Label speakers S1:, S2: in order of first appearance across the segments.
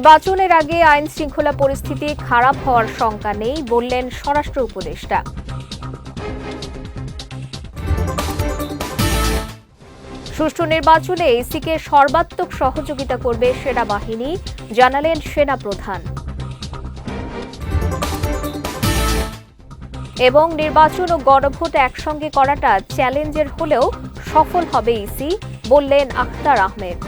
S1: নির্বাচনের আগে আইন শৃঙ্খলা পরিস্থিতি খারাপ হওয়ার শঙ্কা নেই বললেন স্বরাষ্ট্র উপদেষ্টা সুষ্ঠু নির্বাচনে ইসিকে সর্বাত্মক সহযোগিতা করবে সেনাবাহিনী জানালেন সেনা প্রধান এবং নির্বাচন ও গণভোট একসঙ্গে করাটা চ্যালেঞ্জের হলেও সফল হবে ইসি বললেন আখতার আহমেদ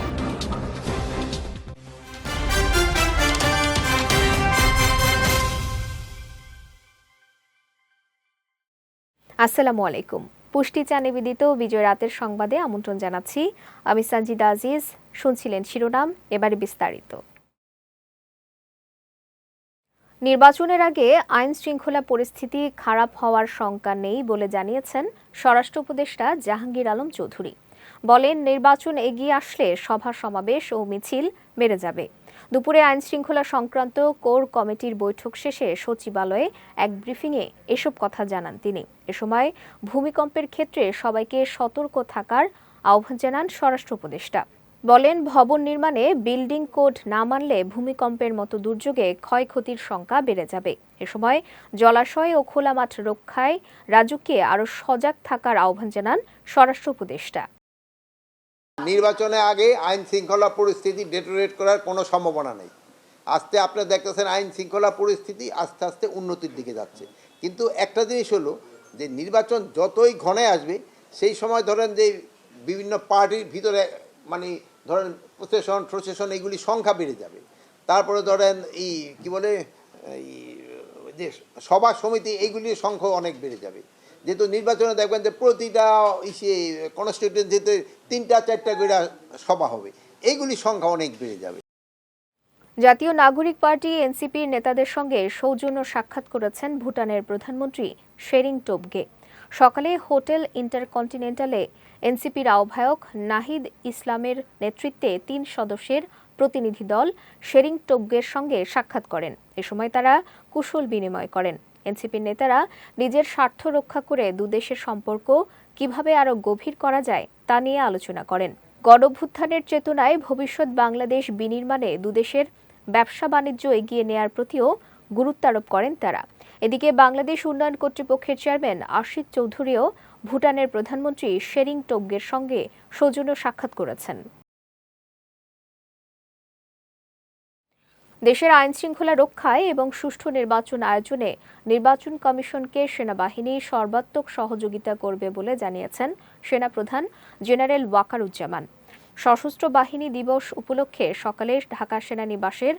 S2: আসসালামু আলাইকুম পুষ্টি চা নিবেদিত বিজয় রাতের সংবাদে আমন্ত্রণ জানাচ্ছি আমি সানজিদা আজিজ শুনছিলেন শিরোনাম এবারে বিস্তারিত নির্বাচনের আগে আইন শৃঙ্খলা পরিস্থিতি খারাপ হওয়ার শঙ্কা নেই বলে জানিয়েছেন স্বরাষ্ট্র উপদেষ্টা জাহাঙ্গীর আলম চৌধুরী বলেন নির্বাচন এগিয়ে আসলে সভা সমাবেশ ও মিছিল বেড়ে যাবে দুপুরে আইন শৃঙ্খলা সংক্রান্ত কোর কমিটির বৈঠক শেষে সচিবালয়ে এক ব্রিফিংয়ে এসব কথা জানান তিনি এ সময় ভূমিকম্পের ক্ষেত্রে সবাইকে সতর্ক থাকার আহ্বান জানান স্বরাষ্ট্র উপদেষ্টা বলেন ভবন নির্মাণে বিল্ডিং কোড না মানলে ভূমিকম্পের মতো দুর্যোগে ক্ষয়ক্ষতির সংখ্যা বেড়ে যাবে এ সময় জলাশয় ও খোলা মাঠ রক্ষায় রাজুকে আরও সজাগ থাকার আহ্বান জানান স্বরাষ্ট্র উপদেষ্টা
S3: নির্বাচনে আগে আইন শৃঙ্খলা পরিস্থিতি ডেটোরেট করার কোনো সম্ভাবনা নেই আস্তে আপনার দেখতেছেন আইন শৃঙ্খলা পরিস্থিতি আস্তে আস্তে উন্নতির দিকে যাচ্ছে কিন্তু একটা জিনিস হলো যে নির্বাচন যতই ঘনে আসবে সেই সময় ধরেন যে বিভিন্ন পার্টির ভিতরে মানে ধরেন প্রসেশন প্রসেশন এইগুলি সংখ্যা বেড়ে যাবে তারপরে ধরেন এই কি বলে এই যে সভা সমিতি এইগুলির সংখ্যা অনেক বেড়ে যাবে যেহেতু নির্বাচনে দেখবেন যে প্রতিটা ইসে কনস্টিটুয়েন্সিতে তিনটা চারটা করে সভা হবে এইগুলি সংখ্যা অনেক বেড়ে যাবে
S2: জাতীয় নাগরিক পার্টি এনসিপির নেতাদের সঙ্গে সৌজন্য সাক্ষাৎ করেছেন ভুটানের প্রধানমন্ত্রী শেরিং টোবগে সকালে হোটেল ইন্টারকন্টিনেন্টালে এনসিপির আহ্বায়ক নাহিদ ইসলামের নেতৃত্বে তিন সদস্যের প্রতিনিধি দল শেরিং টোবগের সঙ্গে সাক্ষাৎ করেন এ সময় তারা কুশল বিনিময় করেন এনসিপি নেতারা নিজের স্বার্থ রক্ষা করে দুদেশের সম্পর্ক কিভাবে আরও গভীর করা যায় তা নিয়ে আলোচনা করেন গণভ্যুত্থানের চেতনায় ভবিষ্যৎ বাংলাদেশ বিনির্মাণে দুদেশের ব্যবসা বাণিজ্য এগিয়ে নেয়ার প্রতিও গুরুত্ব আরোপ করেন তারা এদিকে বাংলাদেশ উন্নয়ন কর্তৃপক্ষের চেয়ারম্যান আশিক চৌধুরীও ভুটানের প্রধানমন্ত্রী শেরিং টোগ্গের সঙ্গে সৌজন্য সাক্ষাৎ করেছেন দেশের আইন শৃঙ্খলা রক্ষায় এবং সুষ্ঠু নির্বাচন আয়োজনে নির্বাচন কমিশনকে সেনাবাহিনী সর্বাত্মক সহযোগিতা করবে বলে জানিয়েছেন সেনাপ্রধান জেনারেল ওয়াকারুজ্জামান সশস্ত্র বাহিনী দিবস উপলক্ষে সকালে ঢাকা সেনানিবাসের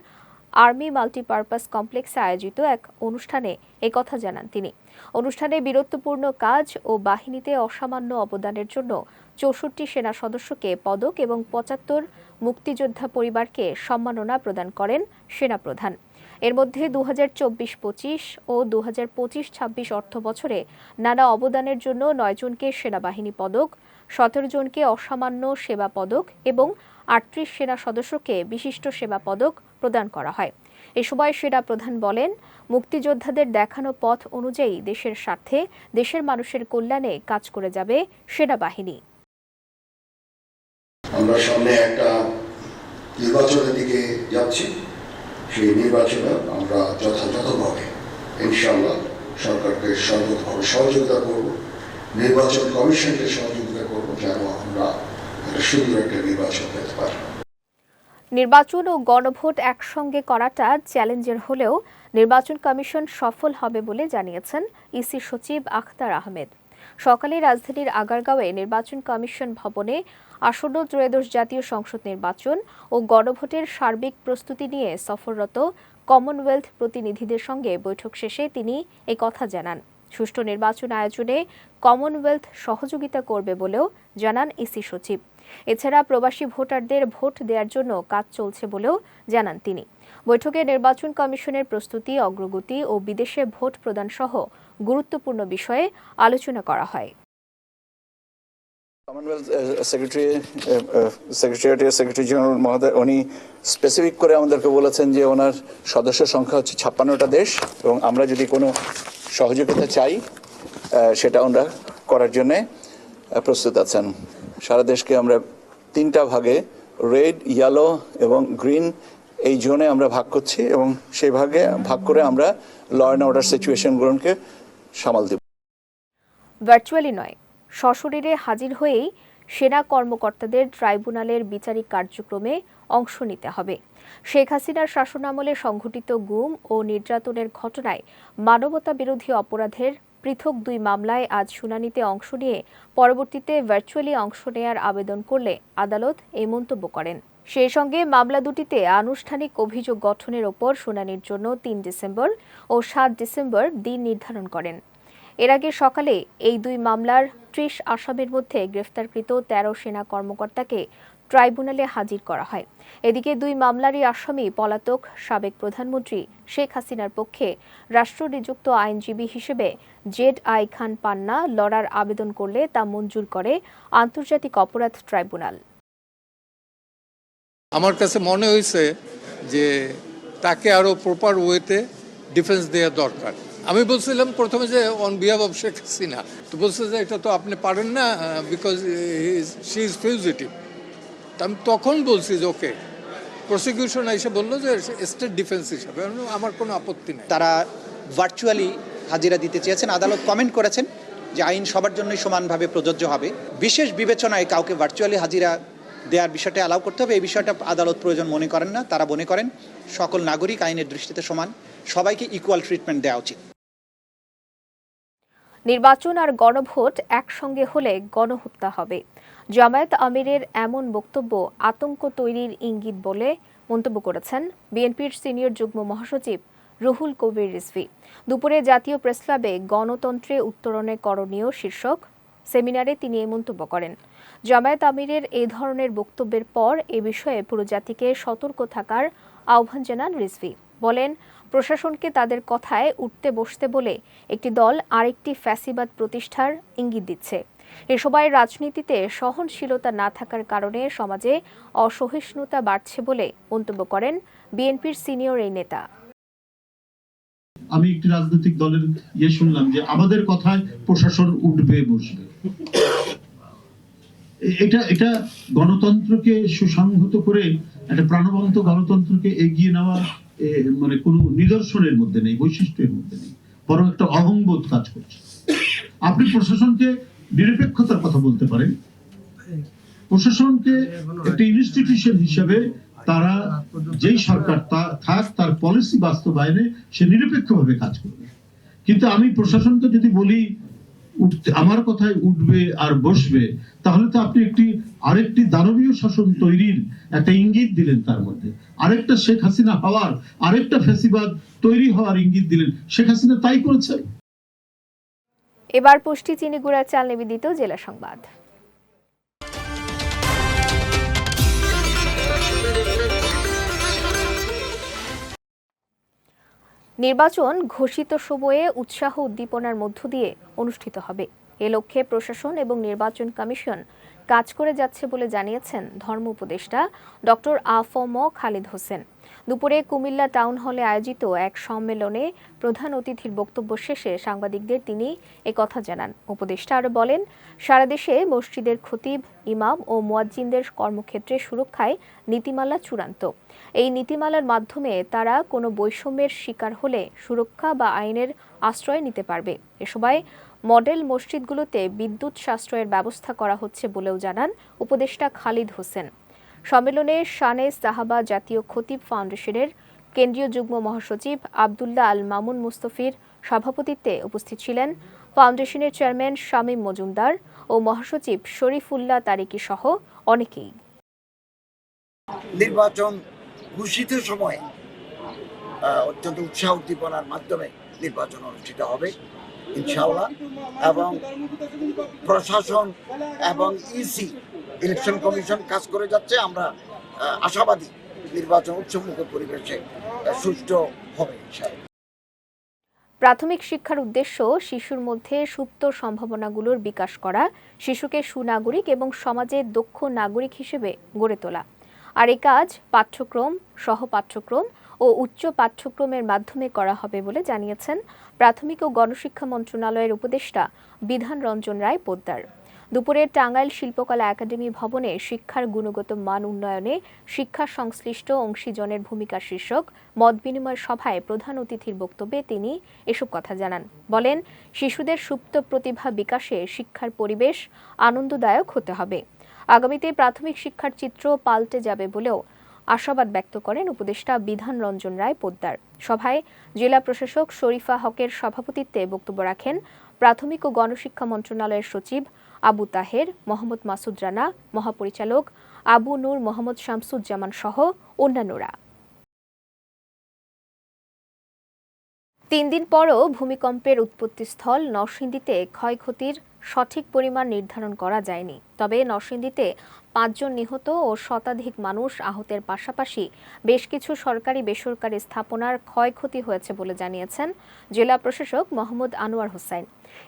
S2: আর্মি মাল্টিপারপাস কমপ্লেক্সে আয়োজিত এক অনুষ্ঠানে কথা জানান তিনি অনুষ্ঠানে বীরত্বপূর্ণ কাজ ও বাহিনীতে অসামান্য অবদানের জন্য চৌষট্টি সেনা সদস্যকে পদক এবং পঁচাত্তর মুক্তিযোদ্ধা পরিবারকে সম্মাননা প্রদান করেন সেনাপ্রধান এর মধ্যে দু হাজার চব্বিশ পঁচিশ ও দু হাজার পঁচিশ ছাব্বিশ অর্থ বছরে নানা অবদানের জন্য নয়জনকে সেনাবাহিনী পদক সতেরো জনকে অসামান্য সেবা পদক এবং আটত্রিশ সেনা সদস্যকে বিশিষ্ট সেবা পদক প্রদান করা হয় এ সময় সেরা প্রধান বলেন মুক্তিযোদ্ধাদের দেখানো পথ অনুযায়ী দেশের স্বার্থে দেশের মানুষের কল্যাণে কাজ করে যাবে বাহিনী
S4: আমরা সামনে একটা নির্বাচনের দিকে যাচ্ছি সেই নির্বাচনে আমরা যথাযথভাবে ইনশাল্লাহ সরকারকে সর্বভাবে সহযোগিতা করব নির্বাচন কমিশনকে সহযোগিতা করব যেন আমরা একটা সুন্দর একটা নির্বাচন পেতে পারি
S2: নির্বাচন ও গণভোট একসঙ্গে করাটা চ্যালেঞ্জের হলেও নির্বাচন কমিশন সফল হবে বলে জানিয়েছেন ইসি সচিব আখতার আহমেদ সকালে রাজধানীর আগারগাঁওয়ে নির্বাচন কমিশন ভবনে আসন্ন ত্রয়োদশ জাতীয় সংসদ নির্বাচন ও গণভোটের সার্বিক প্রস্তুতি নিয়ে সফররত কমনওয়েলথ প্রতিনিধিদের সঙ্গে বৈঠক শেষে তিনি কথা জানান সুষ্ঠু নির্বাচন আয়োজনে কমনওয়েলথ সহযোগিতা করবে বলেও জানান ইসি সচিব এছাড়া প্রবাসী ভোটারদের ভোট দেওয়ার জন্য কাজ চলছে বলেও জানান তিনি বৈঠকে নির্বাচন কমিশনের প্রস্তুতি অগ্রগতি ও বিদেশে ভোট প্রদান সহ গুরুত্বপূর্ণ বিষয়ে আলোচনা করা হয়
S5: কমনওয়েলথ সেক্রেটারি সেক্রেটারিয়েটের সেক্রেটারি জেনারেল মহোদয় উনি স্পেসিফিক করে আমাদেরকে বলেছেন যে ওনার সদস্য সংখ্যা হচ্ছে ছাপ্পান্নটা দেশ এবং আমরা যদি কোনো সহযোগিতা চাই সেটা ওনারা করার জন্যে প্রস্তুত আছেন সারা দেশকে আমরা তিনটা ভাগে রেড ইয়েলো এবং গ্রিন এই জোনে আমরা ভাগ করছি এবং সেই ভাগে ভাগ করে আমরা ল অ্যান্ড অর্ডার সিচুয়েশনগুলোকে সামাল দেব
S2: ভার্চুয়ালি নয় সশরীরে হাজির হয়েই সেনা কর্মকর্তাদের ট্রাইব্যুনালের বিচারিক কার্যক্রমে অংশ নিতে হবে শেখ হাসিনার শাসনামলে সংঘটিত গুম ও নির্যাতনের ঘটনায় মানবতা বিরোধী অপরাধের পৃথক দুই মামলায় আজ শুনানিতে অংশ নিয়ে পরবর্তীতে ভার্চুয়ালি অংশ নেয়ার আবেদন করলে আদালত এই মন্তব্য করেন সেই সঙ্গে মামলা দুটিতে আনুষ্ঠানিক অভিযোগ গঠনের ওপর শুনানির জন্য তিন ডিসেম্বর ও সাত ডিসেম্বর দিন নির্ধারণ করেন এর আগে সকালে এই দুই মামলার ত্রিশ আসামের মধ্যে গ্রেফতারকৃত তেরো সেনা কর্মকর্তাকে ট্রাইব্যুনালে হাজির করা হয় এদিকে দুই মামলারই আসামি পলাতক সাবেক প্রধানমন্ত্রী শেখ হাসিনার পক্ষে রাষ্ট্রনিযুক্ত আইনজীবী হিসেবে জেড আই খান পান্না লড়ার আবেদন করলে তা মঞ্জুর করে আন্তর্জাতিক অপরাধ ট্রাইব্যুনাল
S6: আমার কাছে মনে হয়েছে যে তাকে আরও প্রপার ওয়েতে ডিফেন্স দেওয়া দরকার আমি বলছিলাম প্রথমে যে on behalf of Sheikh Hasina তো বলছে যে এটা তো আপনি পারেন না বিকজ শি ইজ ফিউজিটিভ আমি তখন বলছি যে ওকে প্রসিকিউশন এসে বললো যে স্টেট ডিফেন্স হিসাবে আমার কোনো
S7: আপত্তি নেই তারা ভার্চুয়ালি হাজিরা দিতে চেয়েছেন আদালত কমেন্ট করেছেন যে আইন সবার জন্যই সমানভাবে প্রযোজ্য হবে বিশেষ বিবেচনায় কাউকে ভার্চুয়ালি হাজিরা দেওয়ার বিষয়টা অ্যালাউ করতে হবে এই বিষয়টা আদালত প্রয়োজন মনে করেন না তারা মনে করেন সকল নাগরিক আইনের দৃষ্টিতে সমান সবাইকে ইকুয়াল ট্রিটমেন্ট দেওয়া উচিত
S2: নির্বাচন আর গণভোট একসঙ্গে হলে গণহত্যা হবে জামায়াত আমিরের এমন বক্তব্য আতঙ্ক তৈরির ইঙ্গিত বলে মন্তব্য করেছেন বিএনপির সিনিয়র যুগ্ম মহাসচিব রুহুল কবির রিসভি দুপুরে জাতীয় প্রেসক্লাবে গণতন্ত্রে উত্তরণে করণীয় শীর্ষক সেমিনারে তিনি এ মন্তব্য করেন জামায়াত আমিরের এ ধরনের বক্তব্যের পর এ বিষয়ে পুরো জাতিকে সতর্ক থাকার আহ্বান জানান রিসভি বলেন প্রশাসনকে তাদের কথায় উঠতে বসতে বলে একটি দল আরেকটি ফ্যাসিবাদ প্রতিষ্ঠার ইঙ্গিত দিচ্ছে এসবাই রাজনীতিতে সহনশীলতা না থাকার কারণে সমাজে অসহিষ্ণুতা বাড়ছে বলে মন্তব্য করেন বিএনপির সিনিয়র এই নেতা
S8: আমি একটি রাজনৈতিক দলের ইয়ে শুনলাম যে আমাদের কথায় প্রশাসন উঠবে বসবে এটা এটা গণতন্ত্রকে সুসংহত করে একটা প্রাণবন্ত গণতন্ত্রকে এগিয়ে নেওয়া মানে কোনো নিদর্শনের মধ্যে নেই বৈশিষ্ট্যের মধ্যে নেই বরং একটা অহংবোধ কাজ করছে আপনি প্রশাসনকে নিরপেক্ষতার কথা বলতে পারেন প্রশাসনকে একটা ইনস্টিটিউশন হিসেবে তারা যে সরকার থাক তার পলিসি বাস্তবায়নে সে নিরপেক্ষভাবে কাজ করবে কিন্তু আমি প্রশাসনকে যদি বলি উঠতে আমার কথায় উঠবে আর বসবে তাহলে তো আপনি একটি আরেকটি দানবীয় শাসন তৈরির একটা ইঙ্গিত দিলেন তার মধ্যে আরেকটা শেখ হাসিনা হওয়ার আরেকটা ফেসিবাদ তৈরি হওয়ার ইঙ্গিত দিলেন শেখ হাসিনা তাই করেছে
S2: এবার পুষ্টি চিনি চিনিগুড়া চাল নিবেদিত জেলা সংবাদ নির্বাচন ঘোষিত সময়ে উৎসাহ উদ্দীপনার মধ্য দিয়ে অনুষ্ঠিত হবে এ লক্ষ্যে প্রশাসন এবং নির্বাচন কমিশন কাজ করে যাচ্ছে বলে জানিয়েছেন ধর্ম উপদেষ্টা ডক্টর আফম খালিদ হোসেন দুপুরে কুমিল্লা টাউন হলে আয়োজিত এক সম্মেলনে প্রধান অতিথির বক্তব্য শেষে সাংবাদিকদের তিনি কথা জানান উপদেষ্টা আরও বলেন সারা দেশে মসজিদের খতিব ইমাম ও মোয়াজ্জিনদের কর্মক্ষেত্রে সুরক্ষায় নীতিমালা চূড়ান্ত এই নীতিমালার মাধ্যমে তারা কোনো বৈষম্যের শিকার হলে সুরক্ষা বা আইনের আশ্রয় নিতে পারবে এ সময় মডেল মসজিদগুলোতে বিদ্যুৎ সাশ্রয়ের ব্যবস্থা করা হচ্ছে বলেও জানান উপদেষ্টা খালিদ হোসেন সম্মেলনে শানে সাহাবা জাতীয় খতিব ফাউন্ডেশনের কেন্দ্রীয় যুগ্ম মহাসচিব আবদুল্লাহ আল মামুন মুস্তফির সভাপতিত্বে উপস্থিত ছিলেন ফাউন্ডেশনের চেয়ারম্যান শামীম মজুমদার ও মহাসচিব শরীফুল্লাহ তারিকি সহ অনেকেই
S9: নির্বাচন ঘোষিত সময় অত্যন্ত উৎসাহ উদ্দীপনার মাধ্যমে নির্বাচন অনুষ্ঠিত হবে ইনশাল্লাহ এবং প্রশাসন এবং ইসি ইলেকশন কমিশন কাজ করে যাচ্ছে আমরা আশাবাদী নির্বাচন উৎসমুখ পরিবেশে সুষ্ঠু হবে ইনশাল্লাহ
S2: প্রাথমিক শিক্ষার উদ্দেশ্য শিশুর মধ্যে সুপ্ত সম্ভাবনাগুলোর বিকাশ করা শিশুকে সুনাগরিক এবং সমাজে দক্ষ নাগরিক হিসেবে গড়ে তোলা আর এ কাজ পাঠ্যক্রম সহ পাঠ্যক্রম ও উচ্চ পাঠ্যক্রমের মাধ্যমে করা হবে বলে জানিয়েছেন প্রাথমিক ও গণশিক্ষা মন্ত্রণালয়ের উপদেষ্টা বিধান রঞ্জন রায় পোদ্দার দুপুরে টাঙ্গাইল শিল্পকলা একাডেমি ভবনে শিক্ষার গুণগত মান উন্নয়নে শিক্ষা সংশ্লিষ্ট অংশীজনের ভূমিকা শীর্ষক মত বিনিময় সভায় প্রধান অতিথির বক্তব্যে তিনি এসব কথা জানান বলেন শিশুদের সুপ্ত প্রতিভা বিকাশে শিক্ষার পরিবেশ আনন্দদায়ক হতে হবে আগামীতে প্রাথমিক শিক্ষার চিত্র পাল্টে যাবে বলেও আশাবাদ ব্যক্ত করেন উপদেষ্টা বিধান রঞ্জন রায় পোদ্দার সভায় জেলা প্রশাসক শরীফা হকের সভাপতিত্বে বক্তব্য রাখেন প্রাথমিক ও গণশিক্ষা মন্ত্রণালয়ের সচিব আবু তাহের মোহাম্মদ মাসুদ রানা মহাপরিচালক আবু নূর মোহাম্মদ শামসুজ্জামান সহ অন্যান্যরা তিন দিন পরও ভূমিকম্পের উৎপত্তিস্থল নরসিংদীতে ক্ষয়ক্ষতির সঠিক পরিমাণ নির্ধারণ করা যায়নি তবে নরসিংদীতে পাঁচজন নিহত ও শতাধিক মানুষ আহতের পাশাপাশি বেশ কিছু সরকারি বেসরকারি স্থাপনার ক্ষয়ক্ষতি হয়েছে বলে জানিয়েছেন জেলা প্রশাসক মোহাম্মদ আনোয়ার হোসেন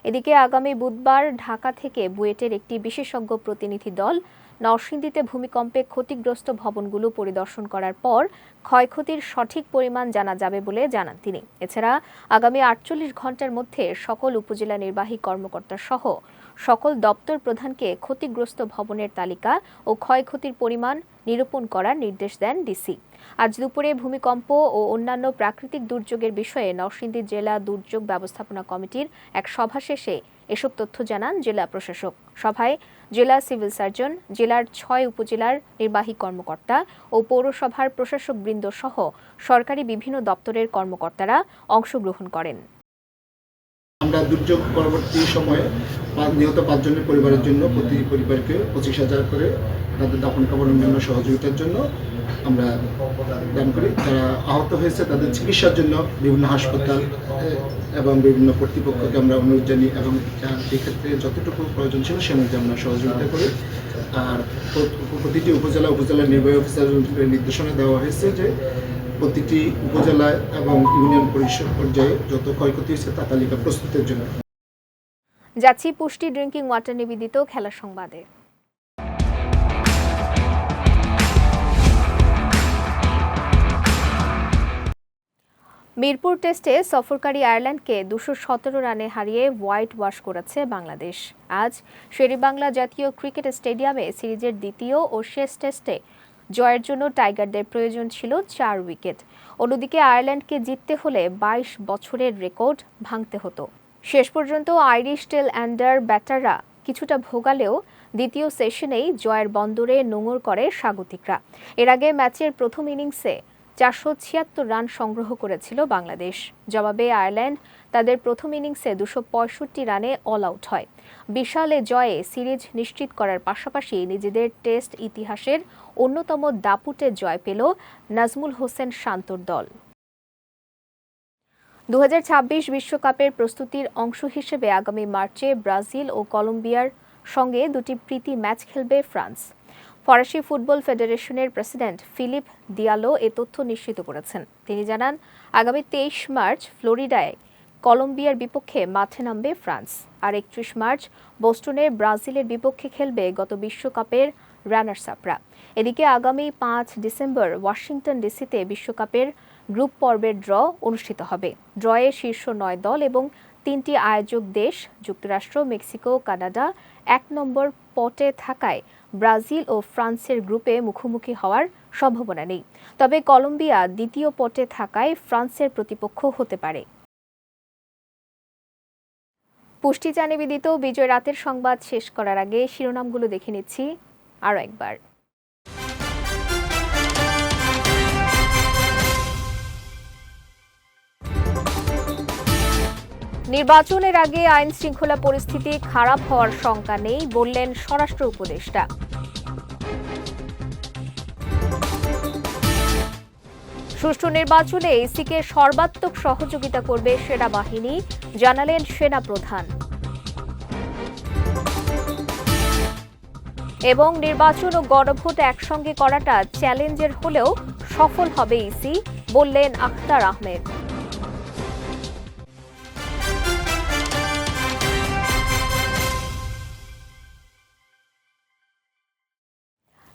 S2: এদিকে আগামী বুধবার ঢাকা থেকে বুয়েটের একটি বিশেষজ্ঞ প্রতিনিধি দল নরসিংদীতে ভূমিকম্পে ক্ষতিগ্রস্ত ভবনগুলো পরিদর্শন করার পর ক্ষয়ক্ষতির সঠিক পরিমাণ জানা যাবে বলে জানান তিনি এছাড়া আগামী আটচল্লিশ ঘন্টার মধ্যে সকল উপজেলা নির্বাহী কর্মকর্তা সহ সকল দপ্তর প্রধানকে ক্ষতিগ্রস্ত ভবনের তালিকা ও ক্ষয়ক্ষতির পরিমাণ নিরূপণ করার নির্দেশ দেন ডিসি আজ দুপুরে ভূমিকম্প ও অন্যান্য প্রাকৃতিক দুর্যোগের বিষয়ে নরসিংদী জেলা দুর্যোগ ব্যবস্থাপনা কমিটির এক সভা শেষে এসব তথ্য জানান জেলা প্রশাসক সভায় জেলা সিভিল সার্জন জেলার ছয় উপজেলার নির্বাহী কর্মকর্তা ও পৌরসভার প্রশাসকবৃন্দ সহ সরকারি বিভিন্ন দপ্তরের কর্মকর্তারা অংশগ্রহণ করেন
S10: আমরা দুর্যোগ পরবর্তী সময়ে নিহত পাঁচজনের পরিবারের জন্য প্রতি পরিবারকে পঁচিশ হাজার করে তাদের দাফন কাপড় অন্যান্য সহযোগিতার জন্য আমরা দান করি যারা আহত হয়েছে তাদের চিকিৎসার জন্য বিভিন্ন হাসপাতাল এবং বিভিন্ন কর্তৃপক্ষকে আমরা অনুরোধ জানি এবং এক্ষেত্রে যতটুকু প্রয়োজন ছিল সে অনুযায়ী আমরা সহযোগিতা করি আর প্রতিটি উপজেলা উপজেলা নির্বাহী অফিসার নির্দেশনা দেওয়া হয়েছে যে প্রতিটি উপজেলায় এবং ইউনিয়ন পরিষদ পর্যায়ে যত ক্ষয়ক্ষতি হয়েছে তা তালিকা প্রস্তুতের জন্য
S2: যাচ্ছি পুষ্টি ড্রিঙ্কিং ওয়াটার নিবেদিত খেলা সংবাদে মিরপুর টেস্টে সফরকারী আয়ারল্যান্ডকে দুশো সতেরো রানে হারিয়ে হোয়াইট ওয়াশ করেছে বাংলাদেশ আজ শেরিবাংলা জাতীয় ক্রিকেট স্টেডিয়ামে সিরিজের দ্বিতীয় ও শেষ টেস্টে জয়ের জন্য টাইগারদের প্রয়োজন ছিল চার উইকেট অন্যদিকে আয়ারল্যান্ডকে জিততে হলে বাইশ বছরের রেকর্ড ভাঙতে হতো শেষ পর্যন্ত আইরিশ টেল অ্যান্ডার ব্যাটাররা কিছুটা ভোগালেও দ্বিতীয় সেশনেই জয়ের বন্দরে নোঙর করে স্বাগতিকরা এর আগে ম্যাচের প্রথম ইনিংসে চারশো ছিয়াত্তর রান সংগ্রহ করেছিল বাংলাদেশ জবাবে আয়ারল্যান্ড তাদের প্রথম ইনিংসে দুশো পঁয়ষট্টি রানে অল আউট হয় এ জয়ে সিরিজ নিশ্চিত করার পাশাপাশি নিজেদের টেস্ট ইতিহাসের অন্যতম দাপুটে জয় পেল নাজমুল হোসেন শান্তর দল দু বিশ্বকাপের প্রস্তুতির অংশ হিসেবে আগামী মার্চে ব্রাজিল ও কলম্বিয়ার সঙ্গে দুটি প্রীতি ম্যাচ খেলবে ফ্রান্স ফরাসি ফুটবল ফেডারেশনের প্রেসিডেন্ট ফিলিপ দিয়ালো এ তথ্য নিশ্চিত করেছেন তিনি জানান আগামী তেইশ মার্চ ফ্লোরিডায় কলম্বিয়ার বিপক্ষে মাঠে নামবে ফ্রান্স আর একত্রিশ মার্চ বোস্টনে ব্রাজিলের বিপক্ষে খেলবে গত বিশ্বকাপের রানার্স আপরা এদিকে আগামী পাঁচ ডিসেম্বর ওয়াশিংটন ডিসিতে বিশ্বকাপের গ্রুপ পর্বের ড্র অনুষ্ঠিত হবে ড্রয়ে শীর্ষ নয় দল এবং তিনটি আয়োজক দেশ যুক্তরাষ্ট্র মেক্সিকো কানাডা এক নম্বর পটে থাকায় ব্রাজিল ও ফ্রান্সের গ্রুপে মুখোমুখি হওয়ার সম্ভাবনা নেই তবে কলম্বিয়া দ্বিতীয় পটে থাকায় ফ্রান্সের প্রতিপক্ষ হতে পারে পুষ্টি জানে বিদিত বিজয় রাতের সংবাদ শেষ করার আগে শিরোনামগুলো দেখে নিচ্ছি আরও একবার নির্বাচনের আগে আইন শৃঙ্খলা পরিস্থিতি খারাপ হওয়ার শঙ্কা নেই বললেন স্বরাষ্ট্র উপদেষ্টা সুষ্ঠু নির্বাচনে এসিকে সর্বাত্মক সহযোগিতা করবে সেনাবাহিনী জানালেন সেনা প্রধান এবং নির্বাচন ও গণভোট একসঙ্গে করাটা চ্যালেঞ্জের হলেও সফল হবে ইসি বললেন আখতার আহমেদ